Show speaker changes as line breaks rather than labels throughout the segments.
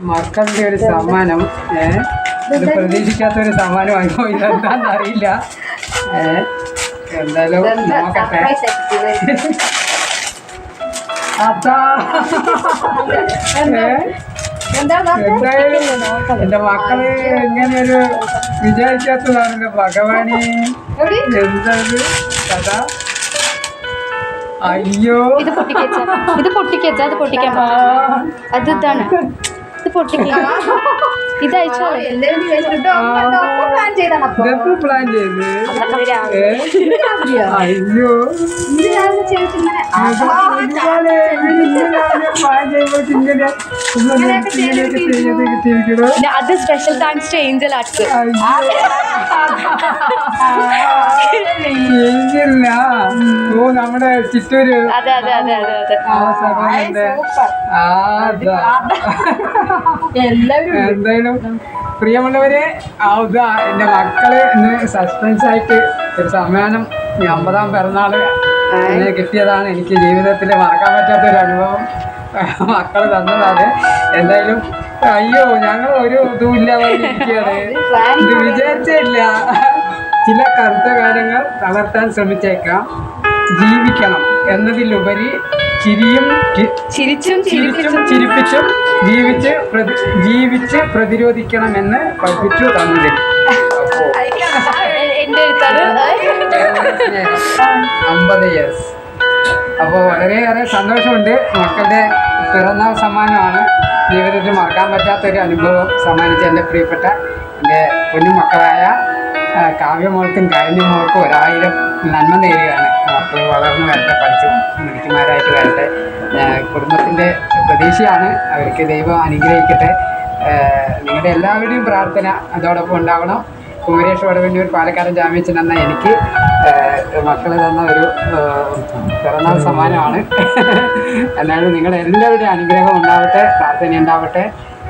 മക്കളുടെ ഒരു സമ്മാനം ഏഹ് പ്രതീക്ഷിക്കാത്ത ഒരു സമ്മാനം വാങ്ങിപ്പോ എന്താന്ന് അറിയില്ല. ഏഹ് എന്തായാലും നോക്കട്ടെ. അതാ. ഏ? എന്തായാലും എന്റെ മക്കൾ ഒരു വിചാരിക്കാത്തതാണല്ലോ ഭഗവാനെ. എന്തത് കഥ? അയ്യോ.
ഇത് പൊട്ടിക്കച്ച ഇത് പൊട്ടിക്കച്ച അത് പൊട്ടിക്കാൻ അത് ഇതാണ്. ഇത് പൊട്ടിക്ക ഇത്?
അയ്യോ.
അത് special thanks to angel arts
ചെയ്യില്ല ഓ നമ്മുടെ ചിറ്റൂര്
അതെ അതെ അതെ അതെ
എന്തായാലും പ്രിയമുള്ളവരെ ആ ഇതാ എന്റെ മക്കൾ ഇന്ന് സസ്പെൻസ് ആയിട്ട് ഒരു സമ്മാനം ഈ അമ്പതാം പിറന്നാൾ ഇങ്ങനെ കിട്ടിയതാണ്. എനിക്ക് ജീവിതത്തിൽ മറക്കാൻ പറ്റാത്ത ഒരു അനുഭവം മക്കൾ തന്നതാണ്. എന്തായാലും അയ്യോ ഞങ്ങൾ ഒരു ഇതുമില്ല ഇരിക്കുകയാണ് ഇത് വിചാരിച്ചില്ല ചില കറുത്ത കാര്യങ്ങൾ തളർത്താൻ ശ്രമിച്ചേക്കാം. ജീവിക്കണം എന്നതിലുപരി ചിരിയും
ചിരിച്ചും
ചിരിച്ചും ചിരിപ്പിച്ചും ജീവിച്ച് ജീവിച്ച് പ്രതിരോധിക്കണം എന്ന്
പഠിപ്പിച്ചു അടുത്തത്
അമ്പത് ഇയേഴ്സ് അപ്പോൾ വളരെയേറെ സന്തോഷമുണ്ട്. മക്കളുടെ പിറന്നാൾ സമ്മാനമാണ്. ജീവിതത്തിൽ മറക്കാൻ പറ്റാത്തൊരു അനുഭവം സമ്മാനിച്ച എന്റെ പ്രിയപ്പെട്ട എന്റെ കുഞ്ഞുമക്കളായ കാവ്യമോൾക്കും കാരുണ്യമോൾക്കും ഒരായിരം നന്മ നേരുകയാണ്. മക്കൾ വളർന്നു വരട്ടെ പഠിച്ചു മിടുക്കിമാരായിട്ട് വരട്ടെ. കുടുംബത്തിന്റെ പ്രതീക്ഷയാണ് അവർക്ക് ദൈവം അനുഗ്രഹിക്കട്ടെ. നിങ്ങളുടെ എല്ലാവരുടെയും പ്രാർത്ഥന അതോടൊപ്പം ഉണ്ടാവണം. കുമരേഷ് വടവന്നൂർ പാലക്കാട് ജാമ്യച്ചൻ എന്ന എനിക്ക് മക്കൾ തന്ന ഒരു പിറന്നാൾ സമ്മാനമാണ്. എന്നാലും നിങ്ങളുടെ എല്ലാവരുടെയും അനുഗ്രഹം ഉണ്ടാവട്ടെ പ്രാർത്ഥന ഉണ്ടാവട്ടെ.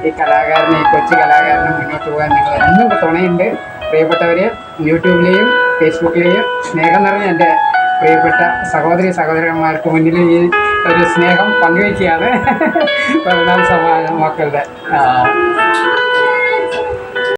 ഈ കലാകാരനെ ഈ കൊച്ചു കലാകാരനെ മുന്നോട്ട് പോകാൻ നിങ്ങൾ എന്നും തുണയുണ്ട്. പ്രിയപ്പെട്ടവർ യൂട്യൂബിലെയും ഫേസ്ബുക്കിലെയും സ്നേഹം നിറഞ്ഞ എന്റെ പ്രിയപ്പെട്ട സഹോദരി സഹോദരന്മാർക്ക് മുന്നിൽ ഈ ഒരു സ്നേഹം പങ്കുവയ്ക്കുകയാണ് പിറന്നാൾ സമാജ മക്കളുടെ.